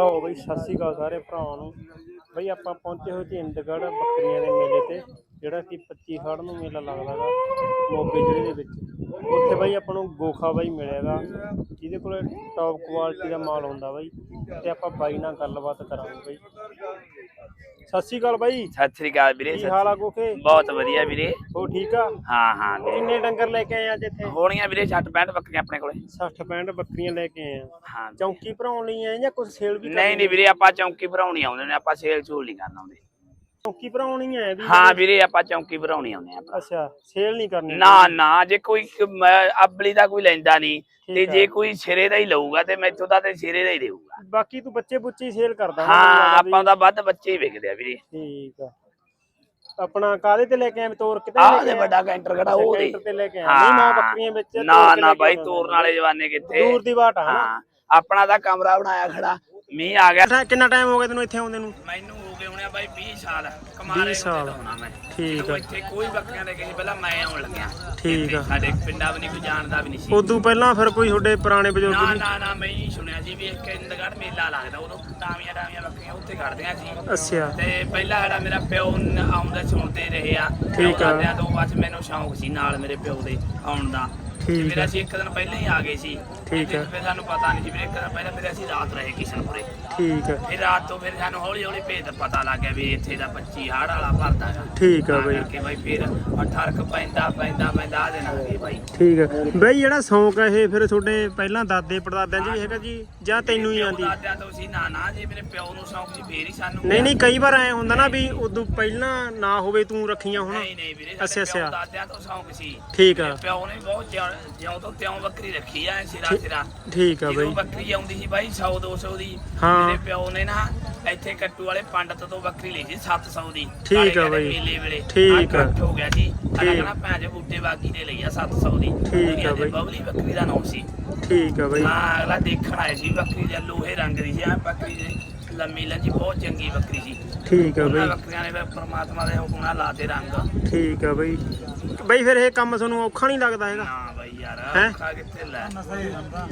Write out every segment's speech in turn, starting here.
ਲਓ ਬਈ, ਸਤਿ ਸ਼੍ਰੀ ਅਕਾਲ ਸਾਰੇ ਭਰਾਵਾਂ ਨੂੰ। ਬਈ, ਆਪਾਂ ਪਹੁੰਚੇ ਹੋਏ ਸੀ ਇੰਦਗੜ੍ਹ, ਬੱਕਰੀਆਂ ਦੇ ਮੇਲੇ ਤੇ, ਜਿਹੜਾ ਕਿ 25 ਹੜ ਨੂੰ ਮੇਲਾ ਲੱਗਦਾ ਲੱਗਦਾਗਾ ਮੋਗੇ ਜ਼ਿਲ੍ਹੇ ਦੇ ਵਿੱਚ। ਉੱਥੇ ਬਈ ਆਪਾਂ ਨੂੰ ਗੋਖਾ ਬਾਈ ਮਿਲੇਗਾ, ਜਿਹਦੇ ਕੋਲ ਟੌਪ ਕੁਆਲਿਟੀ ਦਾ ਮਾਲ ਹੁੰਦਾ ਬਾਈ, ਤੇ ਆਪਾਂ ਬਾਈ ਨਾਲ ਗੱਲਬਾਤ ਕਰਾਂਗੇ ਬਈ। ਸਤਿ ਸ਼੍ਰੀ ਅਕਾਲ ਬਾਈ। ਸਤਿ ਸ੍ਰੀ ਅਕਾਲ ਵੀਰੇ ਕੀ ਹਾਲ ਆ ਗੋਖੇ ਬਹੁਤ ਵਧੀਆ ਵੀਰੇ। ਹੋ ਠੀਕ ਆ? ਹਾਂ ਹਾਂ ਵੀਰੇ। ਕਿੰਨੇ ਡੰਗਰ ਲੈ ਕੇ ਆਏ ਅੱਜ ਇੱਥੇ? ਹੋਣੀਆਂ ਵੀਰੇ 60 65 ਬੱਕਰੀਆਂ ਆਪਣੇ ਕੋਲੇ। 60 65 ਬੱਕਰੀਆਂ ਲੈ ਕੇ ਆਏ ਆ। ਹਾਂ। ਚੌਂਕੀ ਭਰਾਉਣ ਲਈ ਆਏ ਜਾਂ ਕੁਝ ਸੇਲ ਵੀ ਨਹੀਂ ਨਹੀਂ ਵੀਰੇ ਆਪਾਂ ਚੌਂਕੀ ਭਰਾਉਣੀ ਆਉਂਦੇ ਨੇ ਆਪਾਂ ਸੇਲ ਚੂਲ ਨਹੀਂ ਕਰਨ ਆਉਂਦੇ ਚੌਂਕੀ ਭਰਾਉਣ ਹੀ ਵੀ ਹਾਂ ਵੀਰੇ ਆਪਾਂ ਚੌਂਕੀ ਭਰਾਉਣੀ ਆਉਂਦੇ ਆਪਾਂ ਅੱਛਾ ਸੇਲ ਨਹੀਂ ਕਰਨੀ। ਨਾ ਨਾ ਜੇ ਕੋਈ ਅਬਲੀ ਦਾ ਕੋਈ ਲੈਂਦਾ ਨਹੀਂ ਤੇ ਜੇ ਆ। ਕੋਈ ਸਿਰੇ ਦਾ ਹੀ ਲਊਗਾ ਤੇ ਮੈਥੋਂ ਦਾ ਤੇ ਸਿਰੇ ਦਾ ਹੀ ਦੇਊਗਾ। ਬਾਕੀ ਤੂੰ ਬੱਚੇ ਬੁੱਚੇ ਸੇਲ ਕਰਦਾ ਹਾਂ। ਆਪਾਂ ਦਾ ਵੱਧ ਬੱਚੇ ਹੀ ਵਿਕਦੇ ਆ ਵੀਰੇ। ਠੀਕ ਆ। ਆਪਣਾ ਕਾਦੇ ਤੇ ਲੈ ਕੇ ਆਏ ਤੋਰ ਕਿਤੇ ਆਹ ਲੈ ਦੇ ਕੇ? ਵੱਡਾ ਕੈਂਟਰ ਖੜਾ ਉਹ ਦੇ ਤੇ ਲੈ ਕੇ ਨਹੀਂ ਮਾਂ ਬੱਕਰੀਆਂ ਵਿੱਚ ਨਾ ਨਾ ਬਾਈ ਤੋਰਨ। ਵਾਲੇ ਜਵਾਨੇ ਕਿੱਥੇ? ਦੂਰ ਦੀ ਬਾਟ ਆ ਆਪਣਾ ਤਾਂ ਕਮਰਾ ਬਣਾਇਆ ਖੜਾ। ਮੀਂਹ ਆ ਗਿਆ। ਅੱਛਾ, ਕਿੰਨਾ ਟਾਈਮ ਹੋ ਗਿਆ ਤੈਨੂੰ ਇੱਥੇ ਆਉਂਦੇ ਨੂੰ? ਮੈਨੂੰ ਹੋ ਗਏ ਹੋਣੇ ਆ ਬਾਈ 20 ਸਾਲ। ਕਮਾਲੇ 20 ਸਾਲ। ਹੋਣਾ ਮੈਂ। ਠੀਕ ਜਦੋਂ ਆ। ਇੱਥੇ ਕੋਈ ਬੱਕਰੀਆਂ ਲੈ ਕੇ ਨਹੀਂ ਪਹਿਲਾਂ ਮੈਂ ਆਉਣ ਲੱਗਿਆ। ਠੀਕ ਇੱਥੇ ਆ। ਸਾਡੇ ਪਿੰਡਾਂ ਵੀ ਨਹੀਂ ਕੋਈ ਜਾਣਦਾ ਵੀ ਨਹੀਂ ਸੀ। ਉਦੋਂ ਪਹਿਲਾਂ ਫਿਰ ਕੋਈ ਤੁਹਾਡੇ ਪੁਰਾਣੇ ਬਜ਼ੁਰਗ ਨਾ ਵੀ ਨਾ ਨਾ ਮੈਂ ਹੀ ਸੁਣਿਆ ਸੀ ਵੀ ਇੱਕ ਇੰਦਗੜ ਮੇਲਾ ਲੱਗਦਾ ਉਦੋਂ ਟਾਵੀਆਂ ਟਾਵੀਆਂ ਬੱਕਰੀਆਂ ਉੱਥੇ ਕੱਢਦੀਆਂ ਸੀ। ਅੱਛਾ। ਤੇ ਪਹਿਲਾਂ ਜਿਹੜਾ ਮੇਰਾ ਪਿਓ ਨ- ਆਉਂਦਾ ਸੁਣਦੇ ਰਹੇ ਆ। ਠੀਕ ਆ। ਆਉਂਦਿਆਂ ਤੋਂ ਬਾਅਦ 'ਚ ਮੈਨੂੰ ਸ਼ੌਂਕ ਸੀ ਨਾਲ ਮੇਰੇ ਪਿਓ ਦੇ ਆਉਣ ਦਾ। ਠੀਕ ਮੇਰਾ। ਅਸੀਂ ਇੱਕ ਦਿਨ ਪਹਿਲਾਂ ਹੀ ਆ ਗਏ ਸੀ ਠੀਕ ਆ। ਫਿਰ ਸਾਨੂੰ ਪਤਾ ਨਹੀਂ ਸੀ ਵੀ ਇੱਕ ਦਿਨ ਪਹਿਲਾਂ ਫਿਰ ਅਸੀਂ ਰਾਤ ਰਹੇ ਕਿਸ਼ਨਪੁਰੇ। ਠੀਕ ਆ ਫਿਰ ਰਾਤ ਤੋਂ ਫਿਰ ਸਾਨੂੰ ਹੌਲੀ ਹੌਲੀ ਭੇਦ ਪਤਾ ਲੱਗ ਗਿਆ ਵੀ ਇੱਥੇ ਦਾ 25 ਹਾੜ ਵਾਲਾ ਭਰਦਾ ਗਾ ਠੀਕ ਤਾਂ ਬਈ। ਕਰਕੇ ਬਾਈ ਫਿਰ ਅਠਰਕ ਪੈਂਦਾ ਪੈਂਦਾ ਪੈਂਦਾ ਆ ਦੇਣਾ ਵੀ ਬਾਈ। ਠੀਕ ਆ ਬਈ ਜਿਹੜਾ ਸ਼ੌਂਕ ਆ ਇਹ ਫਿਰ ਤੁਹਾਡੇ ਪਹਿਲਾਂ ਦਾਦੇ ਪੜਦਾਦਿਆਂ 'ਚ ਵੀ ਹੈਗਾ ਜੀ ਜਾਂ ਤੈਨੂੰ ਹੀ ਆਂਦੀ ਦਾਦਿਆਂ ਤੋਂ ਸੀ ਨਾ ਨਾ ਜੇ ਮੇਰੇ ਪਿਓ ਨੂੰ ਸ਼ੌਂਕ ਸੀ ਫੇਰ ਹੀ ਸਾਨੂੰ ਨਹੀਂ ਨਹੀਂ ਕਈ ਵਾਰ ਐ ਹੁੰਦਾ ਨਾ ਵੀ ਉਦੋਂ ਪਹਿਲਾਂ ਨਾ ਹੋਵੇ ਤੂੰ ਰੱਖੀਆਂ ਹੁਣ। ਨਹੀਂ ਨਹੀਂ ਵੀਰੇ ਅੱਛਾ, ਅੱਛਾ। ਦਾਦਿਆਂ ਤੋਂ ਸ਼ੌਂਕ ਸੀ। ਠੀਕ ਮੇਰੇ ਪਿਓ ਨੇ ਬਹੁਤ ਜਿਉਂ- ਜਿਉਂ ਤੋਂ ਤਿਉਂ ਬੱਕਰੀ ਰੱਖੀ ਆ ਸਿਰਾ ਸਿਰਾ ਠੀਕ ਆ ਜਦੋਂ ਬਈ ਬੱਕਰੀ ਆਉਂਦੀ ਸੀ ਬਾਈ 100 200 ਦੀ ਹਾਂ। ਮੇਰੇ ਪਿਓ ਨੇ ਨਾ ਇੱਥੇ ਕੱਟੂ ਵਾਲੇ ਪੰਡਤ ਤੋਂ ਬੱਕਰੀ ਲਈ ਸੀ 700 ਦੀ ਠੀਕ ਨਾਲੇ ਆ ਕਹਿੰਦੇ ਬਾਈ। ਮੇਲੇ ਵੇਲੇ ਠੀਕ ਆ। ਇਕੱਠ ਹੋ ਗਿਆ ਜੀ ਠੀਕ। ਅਗਲਾ ਭੈਣ ਬੂਟੇ ਬਾਗੀ ਨੇ ਲਈ ਆ 700 ਦੀ ਠੀਕ ਆ ਬਾਈ। ਬਬਲੀ ਬੱਕਰੀ ਦਾ ਨਾਮ ਸੀ ਠੀਕ ਆ ਬਈ ਹਾਂ ਅਗਲਾ ਦੇਖਣ ਆਇਆ ਸੀ ਬੱਕਰੀ ਦੇ ਲੋਹੇ ਰੰਗ ਦੀ ਸੀ ਆ ਬੱਕਰੀ ਦੇ ਲੰਮੀ ਲੰਜੀ ਬਹੁਤ ਚੰਗੀ ਬੱਕਰੀ ਸੀ ਠੀਕ ਆ ਉਹਨਾਂ ਬਈ। ਬੱਕਰੀਆਂ ਨੇ ਫਿਰ ਪ੍ਰਮਾਤਮਾ ਦੇ ਹੁਕਮ ਨਾਲ ਲਾਤੇ ਰੰਗ। ਠੀਕ ਆ ਬਈ। ਬਈ ਫਿਰ ਇਹ ਕੰਮ ਤੁਹਾਨੂੰ ਔਖਾ ਨਹੀਂ ਲੱਗਦਾ ਹੈਗਾ? ਨਾ ਬਈ ਯਾਰ ਹੈਂ? ਔਖਾ ਕਿੱਥੇ ਲੈ?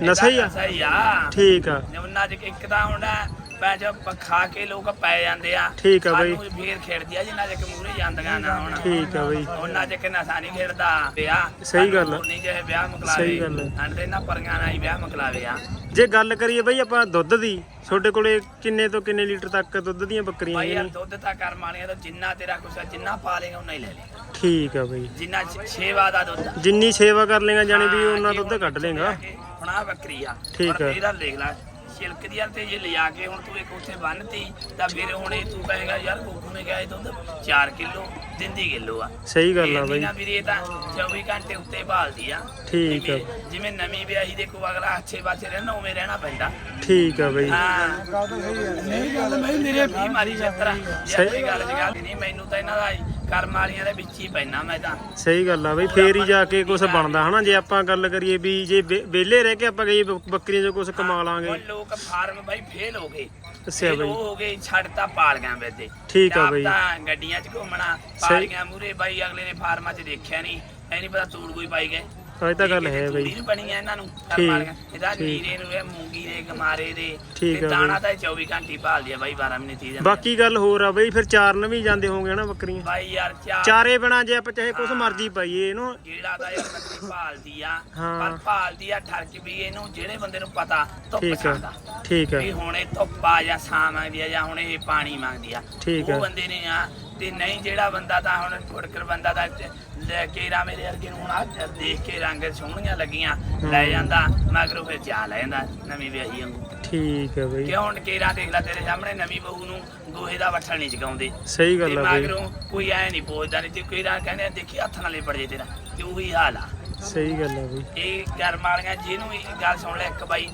ਨਸ਼ਾ ਹੀ ਆ? ਸਹੀ ਆ। ਠੀਕ ਆ। ਉਹਨਾਂ ਚ ਇੱਕ ਤਾਂ ਹੁੰਦਾ ਪੈ ਜਾ ਖਾ ਕੇ ਲੋਕ ਪੈ ਜਾਂਦੇ ਆ। ਠੀਕ ਆ ਬਈ। ਸਾਨੂੰ ਫੇਰ ਖੇਡਦੀ ਆ ਜਿੰਨਾ ਚ ਮੂਹਰੇ ਜਾਂਦੀਆਂ ਨਾ ਹੁਣ। ਠੀਕ ਆ ਬਈ। ਉਹਨਾਂ ਚ ਕਿੰਨਾ ਸਾਨੀ ਖੇਡਦਾ। ਵਿਆਹ ਸਹੀ ਗੱਲ ਆ। ਨਹੀਂ ਜੇ ਵਿਆਹ ਮੁਕਲਾਵੇ। ਸਹੀ ਗੱਲ ਆ। ਅੰਡੇ ਨਾ ਪਰੀਆਂ ਨਾਲ ਹੀ ਵਿਆਹ ਮੁਕਲਾਵੇ ਆ। ਜੇ ਗੱਲ ਕਰੀਏ ਬਈ ਆਪਾਂ ਦੁੱਧ ਦੀ ਤੁਹਾਡੇ ਕੋਲੇ ਕਿੰਨੇ ਤੋਂ ਕਿੰਨੇ ਲੀਟਰ ਤੱਕ ਦੁੱਧ ਦੀਆਂ ਬੱਕਰੀਆਂ ਭਾਈ ਨੇ? ਦੁੱਧ ਤਾਂ ਕਰ ਮਾਲੀਆਂ ਤਾਂ ਜਿੰਨਾ ਤੇਰਾ ਕੁਛ ਜਿੰਨਾ ਪਾ ਲੇਗਾ ਉਨਾ ਹੀ ਲੈ ਲੈ ਠੀਕ ਆ ਬਈ। ਜਿੰਨਾ ਛੇਵਾ ਦਾ ਦੁੱਧ। ਜਿੰਨੀ ਸੇਵਾ ਕਰ ਲੇਗਾ ਜਾਣੀ ਵੀ ਉਹਨਾਂ ਦੁੱਧ ਕੱਢ ਲੇਗਾ ਹੁਣ ਆ ਬੱਕਰੀ ਆ। ਠੀਕ ਆ। ਇਹਦਾ ਦੇਖ ਲੈ। ਛਿਲਕ ਦੀ ਯਾਰ ਤੇ ਜੇ ਲਿਆ ਕੇ ਹੁਣ ਤੂੰ ਇੱਕ ਉੱਥੇ ਬੰਨਤੀ ਤਾਂ ਫਿਰ ਹੁਣ ਇਹ ਤੂੰ ਕਹੇਗਾ ਯਾਰ ਕੋਕੂ ਨੇ ਕਿਹਾ ਇਹ ਦੁੱਧ 4 ਕਿਲੋ ਦਿੰਦੀ ਕਿਲੋ ਆ। ਸਹੀ ਗੱਲ ਆ ਬਈ। ਨਾ ਵੀਰੇ ਇਹ ਤਾਂ 24 ਘੰਟੇ ਉੱਤੇ ਭਾਲਦੀ ਆ। ਠੀਕ ਆ। ਜਿਵੇਂ- ਨਵੀਂ ਵਿਆਹੀ ਦੇ ਕੋ ਅਗਲਾ ਅੱਛੇ ਪਾਸੇ ਰਹਿਣਾ ਉਵੇਂ ਰਹਿਣਾ ਪੈਂਦਾ। ਠੀਕ ਆ ਬਈ। ਹਾਂ। ਨਹੀਂ ਗੱਲ ਮੈਂ ਮੇਰੇ ਵੀ ਮਾਰੀ ਛਤਰਾ ਸਹੀ- ਗੱਲ ਗੱਲ ਨਹੀਂ ਮੈਨੂੰ ਤਾਂ ਇਹਨਾਂ ਦਾ ਕਰਮ ਵਾਲੀਆਂ ਦੇ ਵਿੱਚ ਹੀ ਪੈਣਾ ਮੈਂ ਤਾਂ। ਸਹੀ ਗੱਲ ਆ ਬਈ ਫੇਰ ਹੀ ਜਾ ਕੇ ਕੁਝ ਬਣਦਾ ਹਨਾ ਜੇ ਆਪਾਂ ਗੱਲ ਕਰੀਏ ਵੀ ਜੇ ਵਿਹਲੇ ਰਹਿ ਕੇ ਆਪਾਂ ਕਹੀਏ ਬ- ਬੱਕਰੀਆਂ ਚੋਂ ਕੁਝ ਕਮਾ ਹੁਣ ਲਾਂਗੇ। ਲੋਕ ਫਾਰਮ ਬਾਈ ਫੇਲ ਹੋ ਗਏ। ਅੱਛਾ ਫੇਲ ਬਈ। ਉਹ ਹੋ ਗਏ ਛੱਡਤਾ ਪਾਲੀਆਂ ਵੇਦੇ ਠੀਕ ਆ ਬਈ। ਤਾਂ ਗੱਡੀਆਂ 'ਚ ਘੁੰਮਣਾ ਪਾਲੀਆਂ ਮੂਰੇ ਬਾਈ ਅਗਲੇ ਨੇ ਫਾਰਮਾਂ 'ਚ ਦੇਖਿਆ ਨਹੀਂ। ਐ ਨਹੀਂ ਪਤਾ ਤੂੜ ਕੋਈ ਪਾਈ ਗਏ। ਇਹ ਤਾਂ ਗੱਲ ਹੈ ਬਈ ਤੂੜੀ ਨੀ ਬਣੀ ਐ ਇਹਨਾਂ ਨੂੰ ਠੀਕ, ਕਰਮ ਵਾਲੀਆਂ ਇਹਦਾ। ਨੀਰੇ ਨੂੰ ਇਹ ਮੂੰਗੀ ਦੇ ਗਮਾਰੇ ਦੇ ਠੀਕ ਆ ਦਾਣਾ। ਤਾਂ ਇਹ 24 ਘੰਟੇ ਭਾਲਦੀ ਆ ਬਾਈ 12 ਮਹੀਨੇ ਦਿਨ ਬਾਕੀ ਗੱਲ ਹੋਰ ਆ ਬਈ ਫਿਰ ਚਾਰਨ ਵੀ ਜਾਂਦੇ ਹੋਣਗੇ ਹਨਾ ਬੱਕਰੀਆਂ ਬਾਈ ਯਾਰ ਚਾਰ ਚਾਰੇ ਬਿਨਾ ਜੇ ਆਪਾਂ ਚਾਹੇ ਕੁਝ ਮਰਜ਼ੀ ਪਾਈਏ ਇਹਨੂੰ ਜਿਹੜਾ ਦਾ ਇਹ ਬੱਕਰੀ ਭਾਲਦੀ ਆ। ਪਰ ਭਾਲਦੀ ਆ ਠਰਕ ਵੀ ਇਹਨੂੰ ਜਿਹੜੇ ਬੰਦੇ ਨੂੰ ਪਤਾ ਧੁੱਪ ਠੀਕ ਆ ਠੀਕ ਆ ਵੀ ਹੁਣ ਇਹ ਧੁੱਪ ਆ ਜਾਂ ਛਾਂ ਮੰਗਦੀ ਆ ਜਾਂ ਹੁਣ ਇਹ ਪਾਣੀ ਮੰਗਦੀ ਆ। ਉਹ ਬੰਦੇ ਨੇ ਆ ਤੇ ਨਹੀਂ ਜਿਹੜਾ ਬੰਦਾ ਤਾਂ ਹੁਣ ਫੁੜਕਰ ਬੰਦਾ ਚ- ਲੈ ਕੇ ਰਾ ਮੇਰੇ ਵਰਗੇ ਨੂੰ ਹੁਣ ਆ ਦੇਖ ਕੇ ਰੰਗ ਸੋਹਣੀਆਂ ਲੱਗੀਆਂ ਲੈ ਜਾਂਦਾ ਮਗਰੋਂ ਫਿਰ ਜਾ ਲੈ ਜਾਂਦਾ ਨਵੀਂ ਵਿਆਹੀ ਵਾਂਗੂ। ਠੀਕ ਆ ਬਈ। ਕਿਉਂ ਹੁਣ ਕੇਰਾ ਦੇਖ ਲੈ ਤੇਰੇ ਸਾਹਮਣੇ ਨਵੀਂ ਬਹੂ ਨੂੰ ਗੋਹੇ ਦਾ ਵੱਠਲ ਨਹੀਂ ਚਗਾਉਂਦੇ। ਸਹੀ ਗੱਲ ਆ ਬਈ। ਮਗਰੋਂ ਕੋਈ ਐ ਨਹੀਂ ਪੁੱਛਦਾ ਨਹੀਂ ਤੇ ਕੋਈ ਰਾਂ ਕਹਿੰਦੇ ਆ, ਦੇਖੀ ਹੱਥ ਨਾਲ ਲਿਪੜ ਜੇ ਤੇਰਾ ਤੇ ਉਹੀ ਹਾਲ ਆ। ਸਹੀ ਗੱਲ ਆ ਬਈ। ਇਹ ਕਰਮ ਵਾਲੀਆਂ ਜਿਹਨੂੰ ਵੀ ਗੱਲ ਸੁਣ ਲੈ ਇੱਕ ਬਾਈ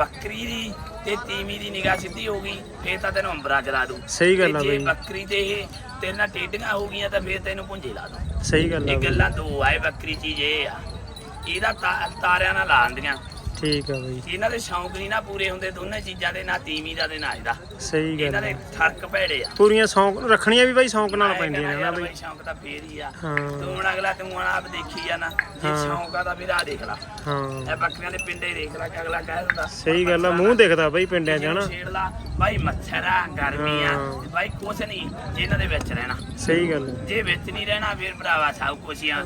ਬੱਕਰੀ ਦੀ ਤੇ ਤੀਵੀਂ ਦੀ ਨਿਗਾਹ ਸਿੱਧੀ ਹੋ ਗਈ ਫੇਰ ਤਾਂ ਤੈਨੂੰ ਅੰਬਰਾਂ ਚਲਾ ਦੂੰ ਸਹੀ ਗੱਲ ਤੇ ਆ ਜੇ ਬਈ। ਬੱਕਰੀ ਤੇ ਇਹ ਤੇਰੇ ਨਾਲ ਟੇਡੀਆਂ ਹੋ ਗਈਆਂ ਤਾਂ ਫੇਰ ਤੈਨੂੰ ਪੁੰਜੇ ਲਾ ਦੂੰ ਸਹੀ ਗੱਲ ਆ ਇਹ ਬਈ। ਗੱਲਾਂ ਦੋ ਆਏ ਬੱਕਰੀ ਚੀਜ਼ ਇਹ ਆ। ਇਹਦਾ ਤਾ- ਤਾਰਿਆਂ ਨਾਲ ਲਾ ਦਿੰਦੀਆਂ ਠੀਕ ਆ ਬਈ। ਇਹਨਾਂ ਦੇ ਸ਼ੌਂਕ ਨਹੀਂ ਨਾ ਪੂਰੇ ਹੁੰਦੇ ਦੋਨੇ ਚੀਜ਼ਾਂ ਦੇ ਨਾ ਤੀਵੀਂ ਦਾ ਤੇ ਨਾ ਇਹਦਾ। ਸਹੀ ਗੱਲ ਇਹਨਾਂ ਆ। ਦੇ ਫ਼ਰਕ ਭੈੜੇ ਆ। ਪੂਰੀਆਂ ਸ਼ੌਂਕ ਰੱਖਣੀਆਂ ਵੀ ਬਾਈ ਸ਼ੌਂਕ ਨਾਲ ਪੈਂਦੀਆਂ ਨੇ ਨਾ ਬਈ। ਸ਼ੌਂਕ ਤਾਂ ਫੇਰ ਹੀ ਆ। ਹਾਂ। ਤੂੰ ਹੁਣ ਅਗਲਾ ਤੂੰ ਹੁਣ ਆਪ ਦੇਖੀ ਜਾਣਾ। ਜੇ ਹਾਂ। ਸ਼ੌਂਕ ਆ ਤਾਂ ਵੀਰ ਆ ਦੇਖ ਲਾ। ਹਾਂ। ਇਹ ਬੱਕਰੀਆਂ ਦੇ ਪਿੰਡੇ ਦੇਖ ਲਾ ਕਿ ਅਗਲਾ ਕਹਿ ਦਿੰਦਾ ਸਹੀ ਗੱਲ ਆ ਮੂੰਹ ਦਿਖਦਾ ਬਈ ਪਿੰਡਿਆਂ 'ਚ ਹਨਾ। ਛੇੜ ਲਾ ਬਾਈ ਮੱਛਰ ਆ ਗਰਮੀ ਆ ਬਾਈ ਕੁਛ ਨਹੀਂ ਜੇ ਇਹਨਾਂ ਦੇ ਵਿੱਚ ਰਹਿਣਾ। ਸਹੀ ਗੱਲ ਆ। ਜੇ ਵਿੱਚ ਨਹੀਂ ਰਹਿਣਾ ਫਿਰ ਭਰਾਵਾ ਸਭ ਕੁਛ ਆ।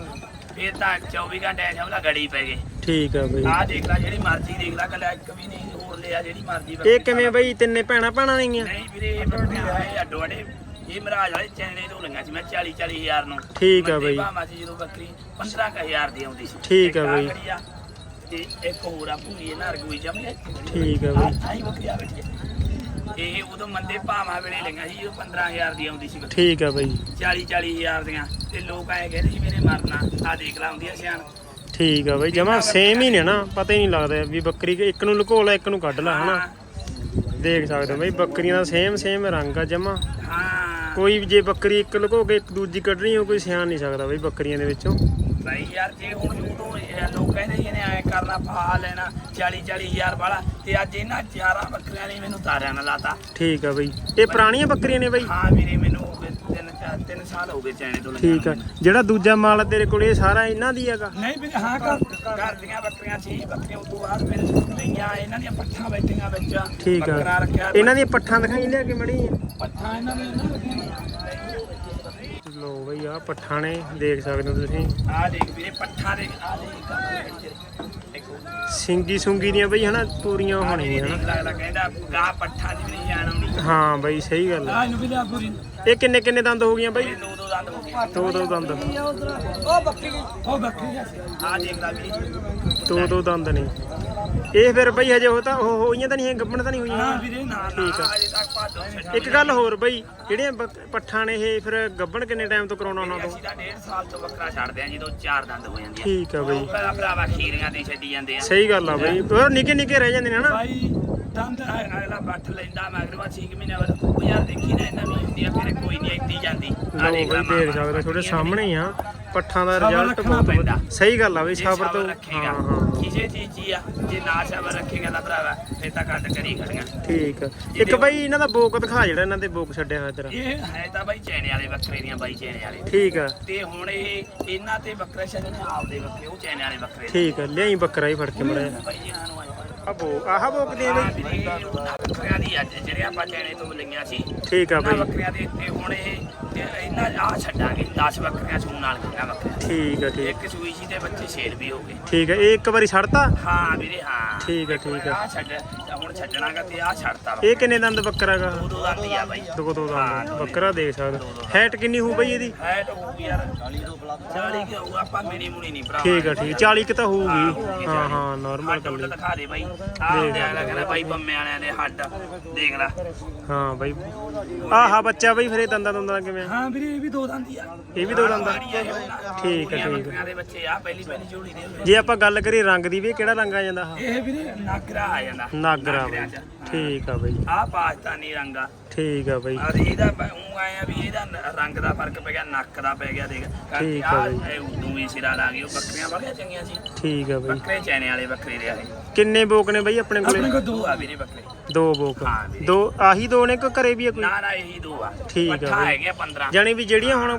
ਫਿਰ ਤਾਂ 24 ਘੰਟੇ ਸਮਝਾ ਗੜੀ ਪੈ ਗਏ। ਠੀਕ ਆ ਬਈ। ਆਹ ਦੇਖ ਲੈ ਜਿਹੜੀ ਮਰਜ਼ੀ ਦੇਖ ਲੈ ਕੱਲਾ ਇੱਕ ਵੀ ਨਹੀਂ ਹੋਰ ਲਿਆ ਜਿਹੜੀ ਮਰਜ਼ੀ ਇਹ ਬੱਕਰੀ ਕਿਵੇਂ ਬਈ ਤਿੰਨੇ ਭੈਣਾਂ ਭੈਣਾਂ ਨੇਗੀਆਂ ਨਹੀਂ ਵੀਰੇ ਇਹ ਬੱਕਰੀਆਂ ਆਏ ਅੱਡੋ ਅੱਡੇ। ਇਹ ਮਹਾਰਾਜ ਵਾਲੇ ਚੈਨੇ ਤੋਂ ਲਈਆਂ ਸੀ ਮੈਂ 40 40 ਹਜ਼ਾਰ ਨੂੰ। ਠੀਕ ਆ ਬਈ। ਭਾਵਾਂ ਸੀ ਜਦੋਂ ਬੱਕਰੀ 15 ਕੁ ਹਜ਼ਾਰ ਦੀ ਆਉਂਦੀ ਸੀ। ਠੀਕ ਆ ਬਈ। ਤੇ ਇੱਕ ਹੋਰ ਆ ਪੂਰੀ ਇਹ ਨਰਗੂਈ ਜਮੀ ਠੀਕ ਆ ਬਈ। ਆਈ ਬੱਕਰੀ ਆ ਬੈਠੀ। ਇਹ ਉਦੋਂ ਮੰਦੇ ਭਾਵਾਂ ਵੇਲੇ ਲਈਆਂ ਸੀ ਜਦੋਂ 15000 ਦੀ ਆਉਂਦੀ ਸੀ ਬੱਕਰੀ। ਠੀਕ ਆ ਬਈ। 40 40 ਹਜ਼ਾਰ ਦੀਆਂ ਤੇ ਲੋਕ ਐ ਕਹਿੰਦੇ ਸੀ ਮੇਰੇ ਮਰਨਾ। ਆ ਦੇਖ ਲਾ ਹੁੰਦੀ ਆ ਸਿਆਣ ਠੀਕ ਆ ਬਈ ਜਮਾ ਸੇਮ ਹੀ ਨੇ ਨਾ ਪਤਾ ਹੀ ਨਹੀਂ ਲੱਗਦਾ ਵੀ ਬੱਕਰੀ ਇੱਕ ਨੂੰ ਲੁਕੋ ਲੈ ਇੱਕ ਨੂੰ ਕੱਢ ਲੈ ਹਨਾ? ਦੇਖ ਸਕਦੇ ਹੋ ਬਈ ਬੱਕਰੀਆਂ ਦਾ ਸੇਮ ਸੇਮ ਰੰਗ ਆ ਜਮਾ। ਕੋਈ ਵੀ ਜੇ ਬੱਕਰੀ ਇੱਕ ਲੁਕੋ ਕੇ ਇੱਕ ਦੂਜੀ ਕੱਢਣੀ ਹੋ ਕੋਈ ਸਿਆਣ ਨਹੀਂ ਸਕਦਾ ਬਈ ਬੱਕਰੀਆਂ ਦੇ ਵਿੱਚੋਂ। ਭਾਈ ਯਾਰ ਜੇ ਹੁਣ ਇਹ ਲੋਕ ਕਹਿੰਦੇ ਇਹਨੇ ਐ ਕਰਨਾ ਫਾ ਲੈਣਾ 40 40 ਹਜ਼ਾਰ ਵਾਲਾ ਤੇ ਅੱਜ ਇਹਨਾਂ 11 ਬੱਕਰੀਆਂ ਨੇ ਮੈਨੂੰ ਤਾਰਿਆਂ ਨਾਲ ਲਾਤਾ। ਠੀਕ ਆ ਬਈ। ਇਹ ਪੁਰਾਣੀਆਂ ਬੱਕਰੀਆਂ ਨੇ ਬਈ? ਹਾਂ ਵੀਰੇ ਮੈਨੂੰ ਹੋ ਗਏ ਤਿੰਨ ਚਾਰ ਤਿੰਨ ਸਾਲ ਹੋ ਗਏ ਚੈਣੇ ਤੋਂ ਲੱਗਿਆ ਠੀਕ ਆ। ਜਿਹੜਾ ਦੂਜਾ ਮਾਲ ਆ ਤੇਰੇ ਕੋਲ ਇਹ ਸਾਰਾ ਇਹਨਾਂ ਦੀ ਹੈਗਾ? ਨਹੀਂ ਵੀਰੇ ਹਾਂ ਘਰ ਘਰ ਦੀਆਂ ਬੱਕਰੀਆਂ ਸੀ ਬੱਕਰੀਆਂ ਉਸ ਤੋਂ ਬਾਅਦ ਫਿਰ ਲਈਆਂ ਇਹਨਾਂ ਦੀਆਂ ਪੱਠਾਂ ਬੈਠੀਆਂ ਵਿੱਚ। ਠੀਕ ਬੱਕਰਾ ਆ ਰੱਖਿਆ। ਇਹਨਾਂ ਦੀਆਂ ਪੱਠਾਂ ਦਿਖਾਈ ਲਿਆ ਕੇ ਮੜੀ? ਪੱਠਾਂ ਇਹਨਾਂ ਦੇ ਨਾ ਲੱਗੀਆਂ ਲੋ ਬਈ ਆ ਪੱਠਾਂ ਨੇ ਦੇਖ ਸਕਦੇ ਹੋ ਤੁਸੀਂ। ਆ ਦੇਖ ਵੀਰੇ ਪੱਠਾਂ ਦੇ ਆ ਦੇਖ ਦੇਖੋ। ਸਿੰਗੀ ਸੁੰਗੀ ਦੀਆਂ ਬਈ ਹਨਾ ਪੂਰੀਆਂ ਆਹ ਹੋਣੀਆਂ ਹਨਾ। ਲੱਗਦਾ ਕਹਿੰਦਾ ਗਾਂ ਪੱਠਾਂ ਦੀ ਵੀ ਨਹੀਂ ਜਾਣ ਆਉਣੀ ਹਾਂ ਬਈ ਸਹੀ ਗੱਲ ਆ। ਆ ਇਹਨੂੰ ਵੀ ਲਿਆ ਪੂਰੀ। ਇਹ ਕਿੰਨੇ ਕਿੰਨੇ ਦੰਦ ਹੋ ਗਈਆਂ ਬਈ? ਦੋ ਦੋ ਦੰਦ ਹੋ ਗਏ। ਦੋ ਦੋ ਦੰਦ। ਉਹ ਬੱਕਰੀ। ਉਹ ਬੱਕਰੀ ਆ। ਦੇਖ ਲੈ ਵੀਰੇ। ਦੋ ਦੋ ਦੰਦ ਨੇ। ਇਹ ਫਿਰ ਬਈ ਹਜੇ ਉਹ ਤਾਂ ਉਹ ਹੋਈਆਂ ਤਾਂ ਨਹੀਂ ਹੈ ਗੱਬਣ ਤਾਂ ਨਹੀਂ ਨਾ ਹੋਈਆਂ ਵੀਰੇ ਨਾ ਠੀਕ ਆ। ਅਜੇ ਤੱਕ ਇੱਕ ਗੱਲ ਹੋਰ ਬਈ ਜਿਹੜੀਆਂ ਪੱਠਾਂ ਨੇ ਇਹ ਫਿਰ ਗੱਬਣ ਕਿੰਨੇ ਟਾਈਮ ਤੋਂ ਕਰਾਉਣਾ ਉਹਨਾਂ ਤੋਂ? ਅਸੀਂ ਤਾਂ ਡੇਢ ਸਾਲ ਤੋਂ ਬੱਕਰਾ ਛੱਡਦੇ ਆ ਜਦੋਂ ਚਾਰ ਦੰਦ ਹੋ ਜਾਂਦੀਆਂ। ਠੀਕ ਆ ਬਈ। ਉਹ ਪਹਿਲਾਂ ਭਰਾਵਾ ਖੀਰੀਆਂ ਤੇ ਛੱਡੀ ਜਾਂਦੇ ਆ। ਸਹੀ ਗੱਲ ਆ ਬਈ। ਉਹ ਨਿੱਕੇ ਨਿੱਕੇ ਰਹਿ ਜਾਂਦੇ ਨੇ ਹਨਾ? ਭਾਈ ਦੰਦ ਅ- ਅਗਲਾ ਬੱਠ ਲੈਂਦਾ ਮਗਰ ਬਾਅਦ 6 ਮਹੀਨੇ ਬਾਅਦ ਉਹ ਯਾਰ ਦੇਖੀ ਨਾ ਇਹਨਾਂ ਵੀ ਹੁੰਦੀ ਆ ਫਿਰ ਕੋਈ ਨਹੀਂ ਇੱਦੀ ਜਾਂਦੀ। ਲੋ ਬਈ ਦੇਖ ਸਕਦੇ ਹੋ, ਤੁਹਾਡੇ ਸਾਹਮਣੇ ਹੀ ਆ। ਪੱਠਾਂ ਦਾ ਰਿਜ਼ਲਟ ਬਹੁਤ ਪੈਂਦਾ। ਸਹੀ ਗੱਲ ਆ ਬਈ ਸਬਰ ਤੋਂ ਰੱਖੇਗਾ। ਹਾਂ ਹਾਂ। ਕਿਸੇ ਚੀਜ਼ ਹੀ ਆ ਜੇ ਨਾ ਸਬਰ ਰੱਖੇਗਾ ਤਾਂ ਭਰਾਵਾ ਫਿਰ ਤਾਂ ਕੱਟ ਕਰੀ ਖੜੀਆਂ। ਠੀਕ ਇੱਕ ਬਈ ਇਹਨਾਂ ਦਾ ਬੋਕ ਦਿਖਾ ਜਿਹੜਾ ਇਹਨਾਂ ਦੇ ਬੋਕ ਛੱਡਿਆ ਹੋਇਆ ਤੇਰਾ। ਇਹ ਹੈ ਤਾਂ ਬਾਈ ਚੈਨੇ ਵਾਲੇ ਬੱਕਰੇ ਦੀਆਂ ਬਾਈ ਚੈਨੇ ਵਾਲੇ। ਠੀਕ ਆ। ਤੇ ਹੁਣ ਇਹ ਇਹਨਾਂ ਤੇ ਬੱਕਰੇ ਛੱਡਣੇ ਆਪਦੇ ਬੱਕਰੇ ਉਹ ਚੈਨੇ ਵਾਲੇ ਬੱਕਰੇ ਠੀਕ ਆ ਲਿਆਈ ਬੱਕਰਾ ਹੀ ਫੜ ਕੇ ਮੜਿਆ। ਬਾਈ ਹਾਂ ਨੂੰ ਆਏ ਆ ਬੋ ਆਹ ਬੋਕ ਦੇ ਹਾਂ ਬਈ ਵੀਰੇ ਉਹਨਾਂ ਬੱਕਰਿਆਂ ਦੀ ਅੱਜ ਜਿਹੜੇ ਆਪਾਂ ਚੈਨੇ ਤੋਂ ਲਈਆਂ ਸੀ ਠੀਕ ਆ ਬਈ। ਬੱਕਰੀਆਂ ਦੇ ਤੇ ਹੁਣ ਇਹ ਤੇ ਇਹਨਾਂ ਆ ਛੱਡਾਂਗੇ 10 ਬੱਕਰੀਆਂ ਸੂਣ ਨਾਲ ਕਿੰਨਾ ਬੱਕਰੀਆਂ ਠੀਕ ਆ ਠੀਕ। ਇੱਕ ਸੂਈ ਸੀ ਤੇ ਬੱਚੇ ਛੇਲ ਵੀ ਹੋ ਗਏ। ਠੀਕ ਆ ਇਹ ਇੱਕ ਵਾਰੀ ਛੱਡਤਾ? ਹਾਂ ਵੀਰੇ ਹਾਂ। ਠੀਕ ਆ, ਠੀਕ ਆ। ਆ ਛੱਡ ਤਾਂ ਹੁਣ ਛੱਡਣਾਗਾ ਤੇ ਆ ਛੱਡਤਾ ਵਾ। ਇਹ ਕਿੰਨੇ ਦੰਦ ਬੱਕਰਾਗਾ ਦੋ ਦੋ ਦੰਦੀ ਆ ਬਾਈ। ਦੋ ਦੋ ਹਾਂ, ਦੰਦ ਬੱਕਰਾ ਦੇਖ ਸਕਦੇ। ਹੈਟ ਕਿੰਨੀ ਹੋਊ ਬਈ ਇਹਦੀ? ਹੈਟ ਹੋਊਗੀ ਯਾਰ 40 ਤੋਂ ਪਲੱਸ 40 ਕਿ ਹੋਊਗਾ ਆਪਾਂ ਮਿਣੀ ਮੁਣੀ ਨਹੀਂ ਭਰਾ ਠੀਕ ਆ ਠੀਕ। 40 ਕਿ ਤਾਂ ਹਾਂ, ਹੋਊਗੀ ਹਾਂ 40 ਹਾਂ ਨਾਰਮਲ ਕਰ ਲਈ ਦਿਖਾ ਦੇ ਬਾਈ। ਆਹ ਦੇਖ। ਦੇ ਅਗਲਾ ਕਹਿੰਦਾ ਬਾਈ ਬੰਮੇ ਵਾਲਿਆਂ ਦੇ ਹੱਡ ਦੇਖ ਲੈ ਹਾਂ ਬਈ ਆਹਾ ਬੱਚਾ ਬਈ ਫਿਰ ਇਹ ਦੰਦਾਂ ਦੰਦਾਂ ਕਿਵੇਂ ਹਾਂ ਵੀਰੇ ਇਹ ਵੀ ਦੋ ਦੰਦੀ ਆ ਇਹ ਵੀ ਦੋ ਦੰਦ ਆ? ਠੀਕ ਆ ਠੀਕ ਆ, ਆ। ਬੱਕਰੀਆਂ ਦੇ ਬੱਚੇ ਆ ਪਹਿਲੀ ਪਹਿਲੀ ਜੋੜੀ ਦੇ ਹੁੰਦੇ। ਜੇ ਆਪਾਂ ਗੱਲ ਕਰੀਏ ਰੰਗ ਦੀ ਵੀ ਇਹ ਕਿਹੜਾ ਰੰਗ ਆ ਜਾਂਦਾ ਆਹ ਇਹ ਵੀਰੇ ਨਾਗਰਾ ਆ ਜਾਂਦਾ ਨਾਗਰਾ ਬਈ। ਠੀਕ ਆ ਬਈ ਆਹ ਪਾਕਿਸਤਾਨੀ ਰੰਗ ਆ ਠੀਕ ਆ ਬਈ। ਅਰੇ ਇਹਦਾ ਉਹ ਆਇਆ ਵੀ ਇਹਦਾ ਰੰਗ ਦਾ ਫ਼ਰਕ ਪੈ ਗਿਆ ਨੱਕ ਦਾ ਪੈ ਗਿਆ ਦੇਖ। ਕਰਕੇ ਠੀਕ ਆ ਆ ਬਈ। ਉਦੋਂ ਵੀ ਸਿਰਾ ਲਾ ਗਈ ਉਹ ਬੱਕਰੀਆਂ ਬੜੀਆਂ ਚੰਗੀਆਂ ਸੀ। ਠੀਕ ਆ ਬਈ। ਬੱਕਰੇ ਚੈਨੇ ਵਾਲੇ ਬੱਕਰੇ ਦੇ ਆਏ ਕਿੰਨੇ ਬੋਕ ਨੇ ਬਈ ਆਪਣੇ ਆਪਣੇ ਕੋਲੇ ਕੋਲ ਦੋ ਆ ਵੀਰੇ ਬੱਕਰੇ। ਦੋ ਬੋਕ। ਹਾਂ ਵੀਰੇ। ਦੋ ਆਹੀ ਦੋ ਨੇ ਕਿ ਘਰੇ ਵੀ ਆ ਕੋਈ? ਨਾ ਨਾ ਇਹੀ ਦੋ ਆ। ਠੀਕ ਆ ਪੱਠਾ ਬਈ। ਹੈਗੇ 15 ਜਾਣੀ ਵੀ ਜਿਹੜੀਆਂ ਹੁਣ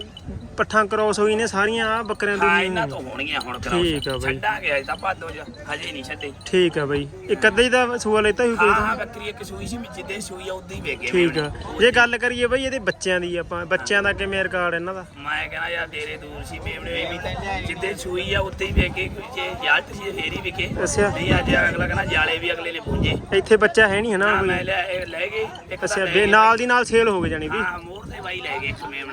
ਪੱਠਾਂ ਕ੍ਰੋਸ ਹੋਈ ਨੇ ਸਾਰੀਆਂ ਆ ਬੱਕਰਿਆਂ ਹਾਂ ਦੀ ਇਹਨਾਂ ਤੋਂ ਹੋਣਗੀਆਂ ਹੁਣ ਠੀਕ ਆ ਬਈ। ਛੱਡਾਂਗੇ ਅਜੇ ਤਾਂ ਭਾਦੋ ਚ ਹਜੇ ਨਹੀਂ ਛੱਡੇ। ਠੀਕ ਆ ਬਈ। ਇੱਕ ਅੱਧੇ ਦਾ ਸੂਆ ਲੈਤਾ ਵੀ ਕੋਈ ਹਾਂ ਤਾਂ। ਹਾਂ ਬੱਕਰੀ ਇੱਕ ਸੂਈ ਸੀ ਜਿੱਦੇ ਸੂਈ ਆ ਉਦੋਂ ਹੀ ਵੇਗੇ ਠੀਕ ਆ। ਜੇ ਗੱਲ ਕਰੀਏ ਬਈ ਇਹਦੇ ਬੱਚਿਆਂ ਦੀ ਆਪਾਂ ਬੱਚਿਆਂ ਦਾ ਕਿਵੇਂ ਰਿਕਾਰਡ ਇਹਨਾਂ ਦਾ? ਮੈਂ ਕਹਿੰਦਾ ਯਾਰ ਦੇਰੇ ਦੂਰ ਸੀ ਮੇਵਣੇ ਵੀ ਤਾਂ ਜਿੱਦੇ ਸੂਈ ਆ ਉੱਤੇ ਹੀ ਵੇਗੇ ਜੇ ਜਾਲਟ ਸੀ ਫੇਰ ਹੀ ਵਿਕੇ। ਅੱਛਾ। ਨਹੀਂ ਅੱਜ ਅਗਲਾ ਕਹਿੰਦਾ ਜਾਲੇ ਵੀ ਅਗਲੇ ਨੇ ਪੂੰਜੇ। ਇੱਥੇ ਬੱਚਾ ਹੈ ਨਹੀਂ ਹੈ ਨਾ ਨਾ ਮੈਂ ਕੋਈ ਲੈ ਇਹ ਲੈ ਗਏ। ਇੱਕ ਤਾਂ ਅੱਛਾ ਲੈ ਬੇ ਗਏ ਨਾਲ ਦੀ ਨਾਲ ਸੇਲ ਹੋ ਗਈ ਜਾਣੀ ਕਿ ਹਾਂ ਮੋਰ ਤੇ ਬਾਈ ਲੈ ਗਏ ਇੱਕ ਠੀਕ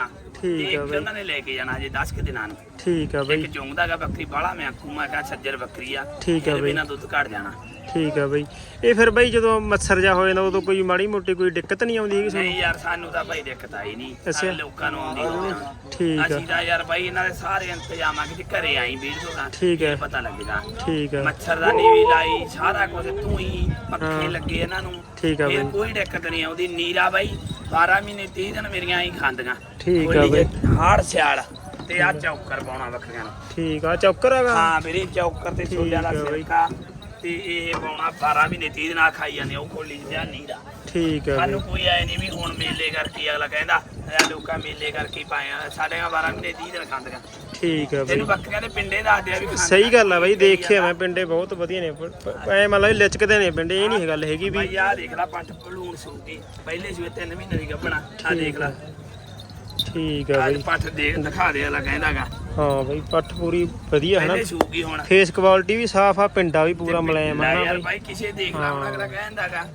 ਤੇ ਇੱਕ। ਉਹਨਾਂ ਨੇ ਲੈ ਕੇ ਜਾਣਾ ਜੇ 10 ਕਿ ਦਿਨਾਂ ਨੂੰ ਠੀਕ ਆ ਬਈ। ਇੱਕ ਚੁੰਗਦਾਗਾ ਬੱਕਰੀ ਬਾਲਾ ਮੈਂ ਆਖੂ ਮੈਂ ਕਿਹਾ ਛੱਜਰ ਬੱਕਰੀ ਆ ਠੀਕ ਆ ਇਹਦੇ ਬਈ। ਬਿਨਾਂ ਦੁੱਧ ਘਟ ਜਾਣਾ। ਠੀਕ ਆ ਬਈ। ਇਹ ਫਿਰ ਬਈ ਜਦੋਂ ਮੱਛਰ ਜਾ ਹੋ ਜਾਂਦਾ ਉਦੋਂ ਕੋਈ ਮਾੜੀ ਮੋਟੀ ਕੋਈ ਦਿੱਕਤ ਨਹੀਂ ਆਉਂਦੀ ਹੈਗੀ ਨਹੀਂ ਯਾਰ ਸਾਨੂੰ ਤਾਂ ਭਾਈ ਦਿੱਕਤ ਆਈ ਨਹੀਂ। ਅੱਛਾ। ਲੋਕਾਂ ਨੂੰ ਆਉਂਦੀ ਹੋਣੀ ਠੀਕ ਆ। ਅਸੀਂ ਤਾਂ ਯਾਰ ਭਾਈ ਇਹਨਾਂ ਦੇ ਸਾਰੇ ਇੰਤਜ਼ਾਮਾਂ ਕਿ ਘਰੇ ਆਈ ਵੀਰ ਤੋਂ ਤਾਂ ਠੀਕ ਹੈ। ਪਤਾ ਲੱਗਦਾ। ਠੀਕ ਆ। ਮੱਛਰਦਾਨੀ ਵੀ ਲਾਈ ਸਾਰਾ ਕੁਝ ਤੂੰ ਹੀ ਪੱਖੇ। ਲੱਗੇ ਇਹਨਾਂ ਨੂੰ। ਠੀਕ ਆ ਫਿਰ ਬਈ। ਕੋਈ ਦਿੱਕਤ ਨਹੀਂ ਆਉਂਦੀ। ਨੀਰਾ ਬਾਈ 12 ਮਹੀਨੇ 30 ਦਿਨ ਮੇਰੀਆਂ ਹੀ ਖਾਂਦੀਆਂ। ਠੀਕ ਆ ਬਈ। ਹਾੜ ਸਿਆਲ। ਤੇ ਆ ਚੌਕਰ ਪਾਉਣਾ ਬੱਕਰੀਆਂ ਨੂੰ। ਠੀਕ ਆ ਚੌਕਰ ਹੈਗਾ? ਹਾਂ ਮੇਰੀ ਚੌਕਰ ਤੇ ਛੋਲਿਆਂ ਦਾ ਆ ਬਈ। ਸਿਰਕਾ ਤੇ ਇਹ ਪਾਉਣਾ 12 ਮਹੀਨੇ 30 ਦਿਨ ਆ ਖਾਈ ਜਾਂਦੇ ਉਹ ਕੋਲੀ ਜਿਹਾ ਨੀਰਾ। ਠੀਕ ਹੈ ਸਾਨੂੰ ਕੋਈ ਐ ਨਹੀਂ ਵੀ ਹੁਣ ਮੇਲੇ ਕਰਕੇ ਅਗਲਾ ਕਹਿੰਦਾ ਇਹ ਲੋਕਾਂ ਮੇਲੇ ਕਰਕੇ ਹੀ ਪਾਏ ਆ ਸਾਡੇ 12 ਮਹੀਨੇ 30 ਦਿਨ ਖਾਂਦੀਆਂ। ਠੀਕ ਹੈ ਤੈਨੂੰ ਬਈ। ਬੱਕਰੀਆਂ ਦੇ ਪਿੰਡੇ ਦੱਸਦੇ ਆ ਵੀ। ਸਹੀ ਗੱਲ ਆ ਬਾਈ ਦੇਖਿਆ ਮੈਂ ਪਿੰਡੇ ਬਹੁਤ ਵਧੀਆ ਨੇ ਪ- ਪ- ਐ ਮੰਨ ਲਓ ਲਿਚਕਦੇ ਨੇ ਪਿੰਡੇ ਇਹ ਨਹੀਂ ਗੱਲ ਹੈਗੀ ਵੀ ਭਾਈ ਆ ਦੇਖ ਲੈ ਪੱਟ ਭਲੂਣ ਸੂਗੀ ਪਹਿਲੇ ਸੂਏ 3 ਮਹੀਨੇ ਦੀ ਗੱਭਣਾ ਆ ਦੇਖ ਲੈ। ਠੀਕ ਹੈ ਅੱਜ ਬਈ। ਪੱਟ ਦੇਖ ਦਿਖਾ ਦੇ ਅਗਲਾ ਕਹਿੰਦਾਗਾ ਹਾਂ ਬਈ ਪੱਠ ਪੂਰੀ ਵਧੀਆ ਹੈ ਨਾ। ਪਹਿਲੇ ਸੂਗੀ ਹੁਣ। ਫੇਸ ਕੁਆਲਿਟੀ ਵੀ ਸਾਫ਼ ਆ ਪਿੰਡਾ ਵੀ ਪੂਰਾ ਮੁਲਾਇਮ ਆ ਨਾ ਯਾਰ ਬਈ। ਭਾਈ ਕਿਸੇ ਦੇਖ ਲਾ ਹੁਣ। ਅਗਲਾ ਕਹਿੰਦਾਗਾ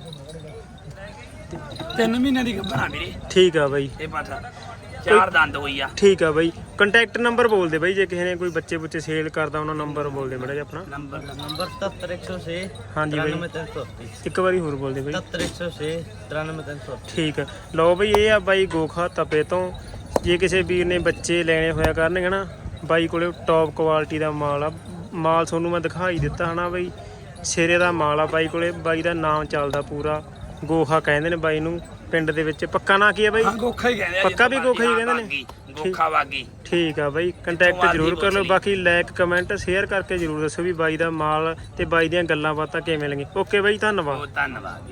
3 ਮਹੀਨੇ ਦੀ ਗੱਭਣਾ ਵੀਰੇ। ਠੀਕ ਆ ਬਈ। ਇਹ ਪੱਟ ਚਾਰ ਦੰਦ ਹੋਈ ਆ। ਠੀਕ ਆ ਬਈ। ਕੰਟੈਕਟ ਨੰਬਰ ਬੋਲ ਦੇ ਬਈ ਜੇ ਕਿਸੇ ਨੇ ਕੋਈ ਬੱਚੇ ਬੁੱਚੇ ਸੇਲ ਕਰਦਾ ਉਹਨਾਂ ਨੰਬਰ ਬੋਲ ਦੇ ਮੜਾ ਜਿਹਾ ਆਪਣਾ। ਨੰਬਰ ਨੰਬਰ 77106 ਹਾਂਜੀ ਬਈ। 93338 ਇੱਕ ਵਾਰੀ ਹੋਰ ਬੋਲ ਦੇ ਬਈ। 77106 93338 ਠੀਕ ਆ। ਲਓ ਬਈ ਇਹ ਆ ਬਾਈ ਗੋਖਾ ਤਪੇ ਤੋਂ। ਜੇ ਕਿਸੇ ਵੀਰ ਨੇ ਬੱਚੇ ਲੈਣੇ ਹੋਇਆ ਕਰਨਗੇ ਨਾ ਬਾਈ ਕੋਲੇ ਟੌਪ ਕੁਆਲਿਟੀ ਦਾ ਮਾਲ ਆ। ਮਾਲ ਤੁਹਾਨੂੰ ਮੈਂ ਦਿਖਾਈ ਦਿੱਤਾ ਹਨਾ ਬਈ। ਸਿਰੇ ਦਾ ਮਾਲ ਆ ਬਾਈ ਕੋਲੇ ਬਾਈ ਦਾ ਨਾਮ ਚੱਲਦਾ ਪੂਰਾ। ਗੋਖਾ ਕਹਿੰਦੇ ਨੇ ਬਾਈ ਨੂੰ ਪਿੰਡ ਦੇ ਵਿੱਚ। ਪੱਕਾ ਨਾਂ ਕੀ ਆ ਬਾਈ? ਗੋਖਾ ਹੀ ਕਹਿੰਦੇ ਆ ਪੱਕਾ ਵੀ ਗੋਖਾ ਹੀ ਕਹਿੰਦੇ ਨੇ? ਗੋਖਾ ਵਾਗੀ। ਠੀਕ ਆ ਬਾਈ ਕੰਟੈਕਟ ਜ਼ਰੂਰ ਕਰ ਲਓ। ਬਾਕੀ ਲਾਈਕ ਕਮੈਂਟ ਸ਼ੇਅਰ ਕਰਕੇ ਜ਼ਰੂਰ ਦੱਸੋ ਵੀ ਬਾਈ ਦਾ ਮਾਲ ਤੇ ਬਾਈ ਦੀਆਂ ਗੱਲਾਂ ਬਾਤਾਂ ਕਿਵੇਂ ਲੱਗੀਆਂ। ਓਕੇ ਬਾਈ ਧੰਨਵਾਦ। ਧੰਨਵਾਦ